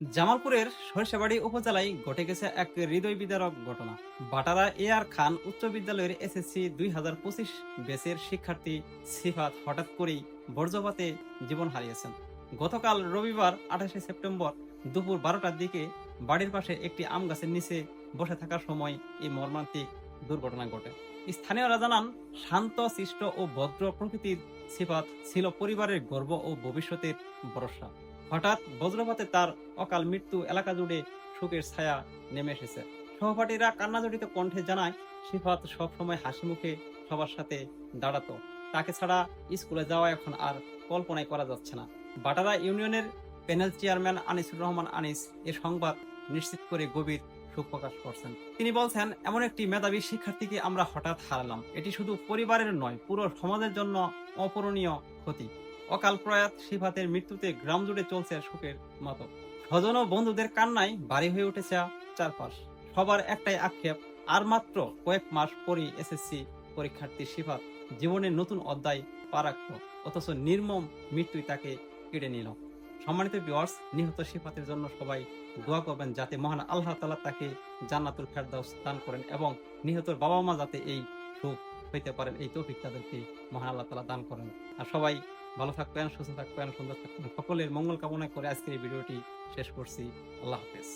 জামালপুরের সরিষাবাড়ি উপজেলায় ঘটে গেছে এক হৃদয় বিদারক ঘটনা। বাটারা এ আর খান উচ্চ বিদ্যালয়ের এসএসসি দুই হাজার পঁচিশ বেসের শিক্ষার্থী সিফাত হঠাৎ করেই বর্জ্যপাতে জীবন হারিয়েছেন। গতকাল রবিবার আঠাশে সেপ্টেম্বর দুপুর বারোটার দিকে বাড়ির পাশে একটি আম গাছের নিচে বসে থাকার সময় এই মর্মান্তিক দুর্ঘটনা ঘটে। স্থানীয়রা জানান, শান্ত শিষ্ট ও ভদ্র প্রকৃতির সিফাত ছিল পরিবারের গর্ব ও ভবিষ্যতের ভরসা। হঠাৎ বজ্রপাতে তার অকাল মৃত্যু এলাকা জুড়ে শোকের ছায়া নেমে এসেছে। সহপাঠীরা কান্নাজড়িত কণ্ঠে জানায় সিফাত সবসময় হাসি মুখে সবার সাথে দাঁড়াতো। তাকে ছাড়া স্কুলে যাওয়া এখন আর কল্পনাই করা যাচ্ছে না। বাটারা ইউনিয়নের প্যানেল চেয়ারম্যান আনিসুর রহমান আনিস এ সংবাদ নিশ্চিত করে গভীর শোক প্রকাশ করছেন। তিনি বলছেন, এমন একটি মেধাবী শিক্ষার্থীকে আমরা হঠাৎ হারালাম। এটি শুধু পরিবারের নয়, পুরো সমাজের জন্য অপূরণীয় ক্ষতি। অকাল প্রয়াত সিফাতের মৃত্যুতে গ্রাম জুড়ে চলছে শোকের মতো স্বজন ও বন্ধুদের কান্নায় বাড়ি হয়ে উঠেছে চারপাশ। সবার একটাই আক্ষেপ, আর মাত্র কয়েক মাস পরই এসএসসি পরীক্ষার্থী সিফাত জীবনের নতুন অধ্যায় পা অথচ নির্মম মৃত্যুই তাকে কেড়ে নিল। সম্মানিত বিওয়ার্স নিহত সিফাতের জন্য সবাই দোয়া করবেন যাতে মহান আল্লাহ তালা তাকে জান্নাতুল ফেরদাউস দান করেন এবং নিহতর বাবা মা যাতে এই সুখ হইতে পারেন, এই তৌফিক তাদেরকে মহান আল্লাহ তালা দান করেন। আর সবাই ভালো থাকবেন, সুস্থ থাকবেন, সুন্দর থাকবেন। সকলের মঙ্গল কামনা করে আজকের এই ভিডিওটি শেষ করছি। আল্লাহ হাফেজ।